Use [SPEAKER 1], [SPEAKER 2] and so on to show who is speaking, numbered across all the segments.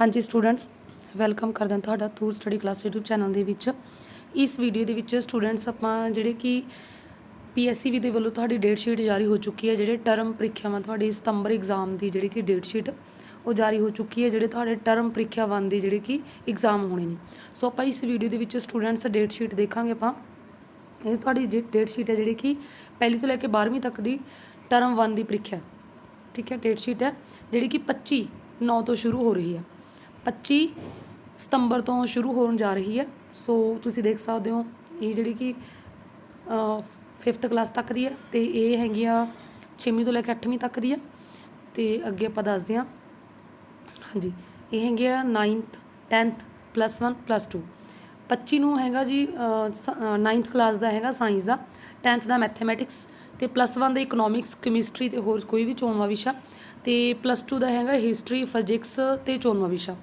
[SPEAKER 1] ਹਾਂਜੀ students welcome ਕਰਦਾ ਤੁਹਾਡਾ Toor study class YouTube channel ਦੇ ਵਿੱਚ। ਇਸ ਵੀਡੀਓ ਦੇ ਵਿੱਚ ਸਟੂਡੈਂਟਸ ਆਪਾਂ ਜਿਹੜੇ ਕਿ ਪੀਐਸਸੀਬੀ ਦੇ ਵੱਲੋਂ ਤੁਹਾਡੀ ਡੇਟ ਸ਼ੀਟ ਜਾਰੀ ਹੋ ਚੁੱਕੀ ਹੈ, ਜਿਹੜੇ ਟਰਮ ਪ੍ਰੀਖਿਆਵਾਂ ਤੁਹਾਡੀ ਸਤੰਬਰ ਐਗਜ਼ਾਮ ਦੀ ਜਿਹੜੀ ਕਿ ਡੇਟ ਸ਼ੀਟ ਉਹ ਜਾਰੀ ਹੋ ਚੁੱਕੀ ਹੈ, ਜਿਹੜੇ ਤੁਹਾਡੇ ਟਰਮ ਪ੍ਰੀਖਿਆ 1 ਦੀ ਜਿਹੜੇ ਕਿ ਐਗਜ਼ਾਮ ਹੋਣੇ ਨੇ। ਸੋ ਆਪਾਂ ਇਸ ਵੀਡੀਓ ਦੇ ਵਿੱਚ ਸਟੂਡੈਂਟਸ ਡੇਟ ਸ਼ੀਟ ਦੇਖਾਂਗੇ ਆਪਾਂ। ਇਹ ਤੁਹਾਡੀ ਡੇਟ ਸ਼ੀਟ ਹੈ ਜਿਹੜੀ ਕਿ ਪਹਿਲੀ ਤੋਂ ਲੈ ਕੇ 12ਵੀਂ ਤੱਕ ਦੀ ਟਰਮ 1 ਦੀ ਪ੍ਰੀਖਿਆ। ਠੀਕ ਹੈ ਡੇਟ ਸ਼ੀਟ ਹੈ, ਜਿਹੜੀ ਕਿ 25 9 ਤੋਂ ਸ਼ੁਰੂ ਹੋ ਰਹੀ ਹੈ। 25 ਸਤੰਬਰ ਤੋਂ ਸ਼ੁਰੂ ਹੋਣ ਜਾ ਰਹੀ ਹੈ। ਸੋ ਤੁਸੀਂ ਦੇਖ ਸਕਦੇ ਹੋ, ਇਹ ਜਿਹੜੀ ਕਿ 5th ਕਲਾਸ ਤੱਕ ਦੀ ਹੈ ਤੇ ਇਹ ਹੈਗੀ ਆ 6ਵੀਂ ਤੋਂ ਲੈ ਕੇ 8ਵੀਂ ਤੱਕ ਦੀ ਹੈ। ਤੇ ਅੱਗੇ ਆਪਾਂ ਦੱਸਦੇ ਹਾਂ। ਹਾਂਜੀ, ਇਹ ਹੈਗੇ ਆ 9th 10th ਪਲੱਸ 1 ਪਲੱਸ 2 25 ਨੂੰ ਹੈਗਾ ਜੀ 9th ਕਲਾਸ ਦਾ ਹੈਗਾ ਸਾਇੰਸ ਦਾ। 10th ਦਾ ਮੈਥਮੈਟਿਕਸ ਤੇ ਪਲੱਸ 1 ਦਾ ਇਕਨੋਮਿਕਸ ਕੈਮਿਸਟਰੀ ਤੇ ਹੋਰ ਕੋਈ ਵੀ ਚੋਣਵਾ ਵਿਸ਼ਾ ਤੇ ਪਲੱਸ 2 ਦਾ ਹੈਗਾ ਹਿਸਟਰੀ ਫਿਜ਼ਿਕਸ ਤੇ ਚੋਣਵਾ ਵਿਸ਼ਾ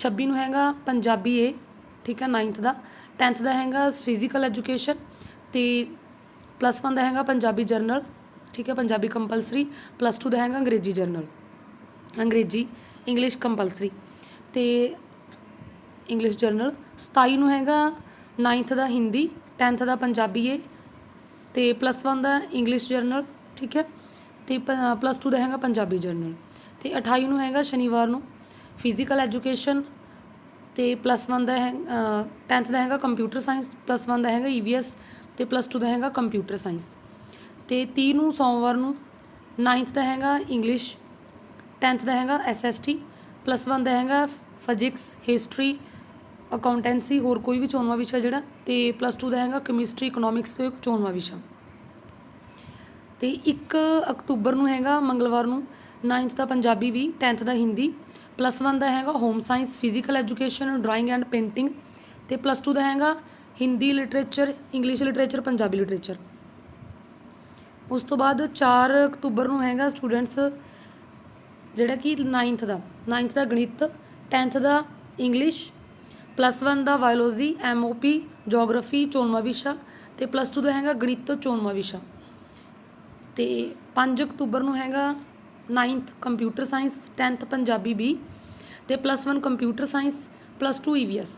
[SPEAKER 1] 26 ਨੂੰ ਹੈਗਾ ਪੰਜਾਬੀ ਏ ਠੀਕ ਹੈ 9th ਦਾ। 10th ਦਾ ਹੈਗਾ ਫਿਜ਼ੀਕਲ ਐਜੂਕੇਸ਼ਨ ਤੇ ਪਲੱਸ 1 ਦਾ ਹੈਗਾ ਪੰਜਾਬੀ ਜਰਨਲ ਠੀਕ ਹੈ, ਪੰਜਾਬੀ ਕੰਪਲਸਰੀ ਪਲੱਸ 2 ਦਾ ਹੈਗਾ ਅੰਗਰੇਜ਼ੀ ਜਰਨਲ ਅੰਗਰੇਜ਼ੀ ਇੰਗਲਿਸ਼ ਕੰਪਲਸਰੀ ਤੇ ਇੰਗਲਿਸ਼ ਜਰਨਲ 27 ਨੂੰ ਹੈਗਾ 9th ਦਾ ਹਿੰਦੀ 10th ਦਾ ਪੰਜਾਬੀ ਏ ਤੇ ਪਲੱਸ 1 ਦਾ ਇੰਗਲਿਸ਼ ਜਰਨਲ ਠੀਕ ਹੈ, ਤੇ ਪਲੱਸ 2 ਦਾ ਹੈਗਾ ਪੰਜਾਬੀ ਜਰਨਲ ਤੇ 28 ਨੂੰ ਹੈਗਾ ਸ਼ਨੀਵਾਰ ਨੂੰ। ਫਿਜ਼ੀਕਲ ਐਜੂਕੇਸ਼ਨ ਤੇ ਪਲੱਸ 1 ਦਾ ਹੈ 10th ਦਾ ਹੈਗਾ ਕੰਪਿਊਟਰ ਸਾਇੰਸ ਪਲੱਸ 1 ਦਾ ਹੈਗਾ ਈਵੀਐਸ ਤੇ ਪਲੱਸ 2 ਦਾ ਹੈਗਾ ਕੰਪਿਊਟਰ ਸਾਇੰਸ ਤੇ 30 ਨੂੰ ਸੋਮਵਾਰ ਨੂੰ 9th ਦਾ ਹੈਗਾ ਇੰਗਲਿਸ਼ 10th ਦਾ ਹੈਗਾ ਐਸਐਸਟੀ ਪਲੱਸ 1 ਦਾ ਹੈਗਾ ਫਿਜ਼ਿਕਸ ਹਿਸਟਰੀ ਅਕਾਊਂਟੈਂਸੀ ਹੋਰ ਕੋਈ ਵੀ ਚੋਣਵਾ ਵਿਸ਼ਾ ਜਿਹੜਾ, ਤੇ ਪਲੱਸ 2 ਦਾ ਹੈਗਾ ਕੈਮਿਸਟਰੀ ਇਕਨੋਮਿਕਸ ਤੋਂ ਇੱਕ ਚੋਣਵਾ ਵਿਸ਼ਾ। ਤੇ 1 ਅਕਤੂਬਰ ਨੂੰ ਹੈਗਾ ਮੰਗਲਵਾਰ ਨੂੰ 9th ਦਾ ਪੰਜਾਬੀ ਵੀ 10th ਦਾ ਹਿੰਦੀ ਪਲੱਸ 1 ਦਾ ਹੈਗਾ home science physical education drawing and painting ਤੇ ਪਲੱਸ 2 ਦਾ ਹੈਗਾ Hindi literature English literature Punjabi literature ਉਸ ਤੋਂ ਬਾਅਦ 4 ਅਕਤੂਬਰ ਨੂੰ ਹੈਗਾ ਸਟੂਡੈਂਟਸ ਜਿਹੜਾ ਕਿ 9th ਦਾ 9th ਦਾ ਗਣਿਤ 10th ਦਾ ਇੰਗਲਿਸ਼ ਪਲੱਸ 1 ਦਾ ਬਾਇਓਲੋਜੀ ਐਮਓਪੀ ਜੀਓਗ੍ਰਾਫੀ ਚੋਣਵਾ ਵਿਸ਼ਾ ਤੇ ਪਲੱਸ 2 ਦਾ ਹੈਗਾ ਗਣਿਤ, ਚੋਣਵਾ ਵਿਸ਼ਾ। ਤੇ 5 ਅਕਤੂਬਰ ਨੂੰ ਹੈਗਾ 9th computer science 10th Punjabi B ਤੇ plus 1 computer science plus 2 EVS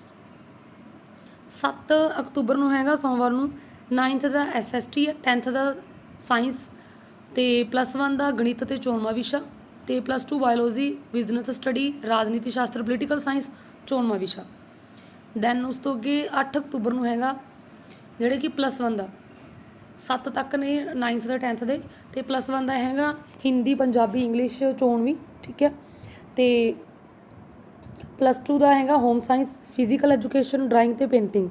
[SPEAKER 1] 7 ਅਕਤੂਬਰ ਨੂੰ ਹੈਗਾ ਸੋਮਵਾਰ ਨੂੰ 9th ਦਾ ਐਸਐਸਟੀ ਹੈ 10th ਦਾ ਸਾਇੰਸ ਤੇ ਪਲੱਸ 1 ਦਾ ਗਣਿਤ ਤੇ ਚੋਣਵਾ ਵਿਸ਼ਾ ਤੇ ਪਲੱਸ 2 ਬਾਇਓਲੋਜੀ ਬਿਜ਼ਨਸ ਸਟੱਡੀ ਰਾਜਨੀਤੀ ਸ਼ਾਸਤਰ ਪੋਲੀਟੀਕਲ ਸਾਇੰਸ ਚੋਣਵਾ ਵਿਸ਼ਾ ਦੈਨ ਉਸ ਤੋਂ ਅੱਗੇ 8 ਅਕਤੂਬਰ ਨੂੰ ਹੈਗਾ, ਜਿਹੜੇ ਕਿ ਪਲੱਸ 1 ਦਾ। 7 ਤੱਕ ਨੇ 9th ਦਾ 10th ਦੇ, ਤੇ ਪਲੱਸ 1 ਦਾ ਹੈਗਾ ਹਿੰਦੀ, ਪੰਜਾਬੀ ਇੰਗਲਿਸ਼ ਚੋਣਵੀਂ ਠੀਕ ਹੈ। ਤੇ ਪਲੱਸ 2 ਦਾ ਹੈਗਾ home science physical education drawing ਤੇ ਪੇਂਟਿੰਗ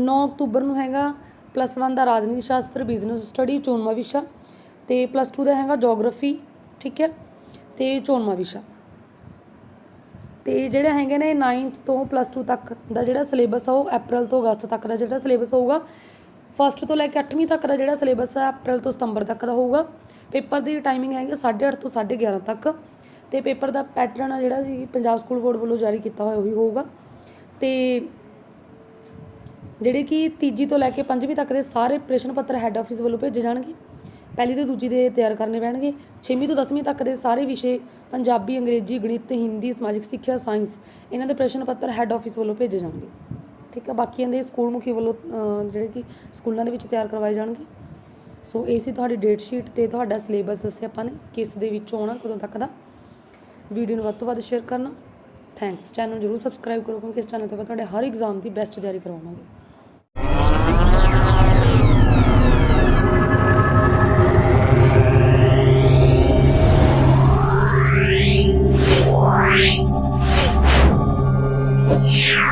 [SPEAKER 1] 9 ਅਕਤੂਬਰ ਨੂੰ ਹੈਗਾ ਪਲੱਸ 1 ਦਾ ਰਾਜਨੀਤੀ ਸ਼ਾਸਤਰ ਬਿਜ਼ਨਸ ਸਟੱਡੀ ਚੋਣਵਾ ਵਿਸ਼ਾ ਤੇ ਪਲੱਸ 2 ਦਾ ਹੈਗਾ ਜੀਓਗ੍ਰਾਫੀ ਠੀਕ ਹੈ। ਤੇ ਚੋਣਵਾ ਵਿਸ਼ਾ ਤੇ ਜਿਹੜੇ ਹੈਗੇ ਨੇ 9th ਤੋਂ ਪਲੱਸ 2 ਤੱਕ ਦਾ ਜਿਹੜਾ ਸਿਲੇਬਸ ਆ, ਉਹ ਅਪ੍ਰੈਲ ਤੋਂ ਅਗਸਤ ਤੱਕ ਦਾ ਜਿਹੜਾ ਸਿਲੇਬਸ ਹੋਊਗਾ। ਫਸਟ ਤੋਂ ਲੈ ਕੇ 8ਵੀਂ ਤੱਕ ਦਾ ਜਿਹੜਾ ਸਿਲੇਬਸ ਹੈ ਅਪ੍ਰੈਲ ਤੋਂ ਸਤੰਬਰ ਤੱਕ ਦਾ ਹੋਊਗਾ। ਪੇਪਰ ਦੀ ਟਾਈਮਿੰਗ ਹੈਗੀ 8:30 ਤੋਂ 11:30 ਤੱਕ ਤੇ ਪੇਪਰ ਦਾ ਪੈਟਰਨ ਆ ਜਿਹੜਾ ਜੀ ਪੰਜਾਬ ਸਕੂਲ ਬੋਰਡ ਵੱਲੋਂ ਜਾਰੀ ਕੀਤਾ ਹੋਇਆ, ਉਹੀ ਹੋਊਗਾ। ਤੇ ਜਿਹੜੇ ਕਿ ਤੀਜੀ ਤੋਂ ਲੈ ਕੇ ਪੰਜਵੀਂ ਤੱਕ ਦੇ ਸਾਰੇ ਪ੍ਰਸ਼ਨ ਪੱਤਰ ਹੈੱਡ ਆਫਿਸ ਵੱਲੋਂ ਭੇਜੇ ਜਾਣਗੇ। ਪਹਿਲੀ ਤੇ ਦੂਜੀ ਦੇ ਤਿਆਰ ਕਰਨੇ ਪੈਣਗੇ। 6ਵੀਂ ਤੋਂ 10ਵੀਂ ਤੱਕ ਦੇ ਸਾਰੇ ਵਿਸ਼ੇ ਪੰਜਾਬੀ, ਅੰਗਰੇਜ਼ੀ, ਗਣਿਤ, ਹਿੰਦੀ, ਸਮਾਜਿਕ ਸਿੱਖਿਆ, ਸਾਇੰਸ ਇਹਨਾਂ ਦੇ ਪ੍ਰਸ਼ਨ ਪੱਤਰ ਹੈੱਡ ਆਫਿਸ ਵੱਲੋਂ ਭੇਜੇ ਜਾਣਗੇ। ਠੀਕ ਹੈ ਬਾਕੀਆਂ ਦੇ ਸਕੂਲ ਮੁਖੀ ਵੱਲੋਂ ਜਿਹੜੇ ਕਿ ਸਕੂਲਾਂ ਦੇ ਵਿੱਚ ਤਿਆਰ ਕਰਵਾਏ ਜਾਣਗੇ। ਸੋ ਇਹ ਸੀ ਤੁਹਾਡੀ ਡੇਟ ਸ਼ੀਟ ਤੇ ਤੁਹਾਡਾ ਸਿਲੇਬਸ ਦੱਸਿਆ ਆਪਾਂ ਨੇ ਕਿਸ ਦੇ ਵਿੱਚ ਆਉਣਾ, ਕਦੋਂ ਤੱਕ ਦਾ। ਵੀਡੀਓ ਨੂੰ ਵੱਧ ਤੋਂ ਵੱਧ ਸ਼ੇਅਰ ਕਰਨਾ। ਥੈਂਕਸ ਚੈਨਲ ਜਰੂਰ ਸਬਸਕ੍ਰਾਈਬ ਕਰੋ, ਕਿਉਂਕਿ ਇਸ ਚੈਨਲ ਤੇ ਮੈਂ ਤੁਹਾਡੇ ਹਰ ਐਗਜ਼ਾਮ ਦੀ ਬੈਸਟ ਤਿਆਰੀ ਕਰਵਾਵਾਂਗੇ।
[SPEAKER 2] Meow.